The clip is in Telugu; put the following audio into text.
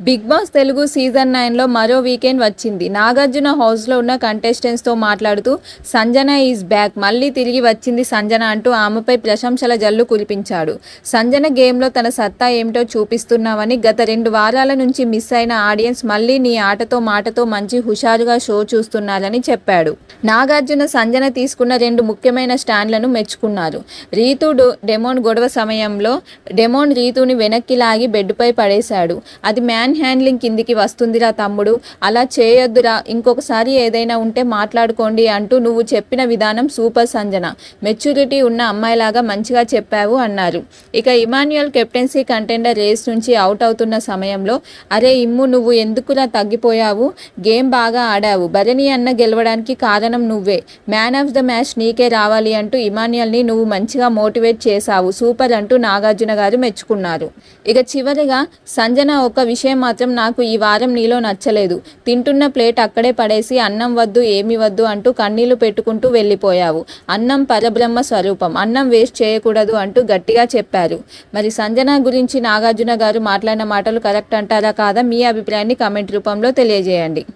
బిగ్ బాస్ తెలుగు సీజన్ నైన్లో మరో వీకెండ్ వచ్చింది. నాగార్జున హౌస్లో ఉన్న కంటెస్టెంట్స్తో మాట్లాడుతూ సంజన ఈజ్ బ్యాక్. మళ్ళీ తిరిగి వచ్చింది సంజన అంటూ ఆమెపై ప్రశంసల జల్లు కురిపించాడు. సంజన గేమ్లో తన సత్తా ఏమిటో చూపిస్తున్నావని గత రెండు వారాల నుంచి మిస్ అయిన ఆడియన్స్ మళ్ళీ నీ ఆటతో మాటతో మంచి హుషారుగా షో చూస్తున్నారని చెప్పాడు. నాగార్జున సంజన తీసుకున్న రెండు ముఖ్యమైన స్టాండ్లను మెచ్చుకున్నారు. రీతు డో- డెమోన్ గొడవ సమయంలో డెమోన్ రీతుని వెనక్కి లాగి బెడ్పై పడేశాడు. అది మ్యాన్ మ్యాన్ హ్యాండ్లింగ్ కిందికి వస్తుందిరా తమ్ముడు. అలా చేయొద్దురా. ఇంకొకసారి ఏదైనా ఉంటే మాట్లాడుకోండి అంటూ నువ్వు చెప్పిన విధానం సూపర్ సంజన. మెచ్యూరిటీ ఉన్న అమ్మాయిలాగా మంచిగా చెప్పావు అన్నారు. ఇక ఇమాన్యుయల్ కెప్టెన్సీ కంటెండర్ రేస్ నుంచి అవుట్ అవుతున్న సమయంలో అరే ఇమ్ము నువ్వు ఎందుకులా తగ్గిపోయావు? గేమ్ బాగా ఆడావు. భరణి అన్న గెలవడానికి కారణం నువ్వే. మ్యాన్ ఆఫ్ ద మ్యాచ్ నీకే రావాలి అంటూ ఇమాన్యుయల్ని నువ్వు మంచిగా మోటివేట్ చేశావు. సూపర్ అంటూ నాగార్జున గారు మెచ్చుకున్నారు. ఇక చివరిగా సంజన ఒక విషయం మాత్రం నాకు ఈ వారం నీలో నచ్చలేదు. తింటున్న ప్లేట్ అక్కడే పడేసి అన్నం వద్దు ఏమి వద్దు అంటూ కన్నీళ్ళు పెట్టుకుంటూ వెళ్ళిపోయావు. అన్నం పరబ్రహ్మ స్వరూపం. అన్నం వేస్ట్ చేయకూడదు అంటూ గట్టిగా చెప్పారు. మరి సంజన గురించి నాగార్జున గారు మాట్లాడిన మాటలు కరెక్ట్ అంటారా కాదా మీ అభిప్రాయాన్ని కామెంట్ రూపంలో తెలియజేయండి.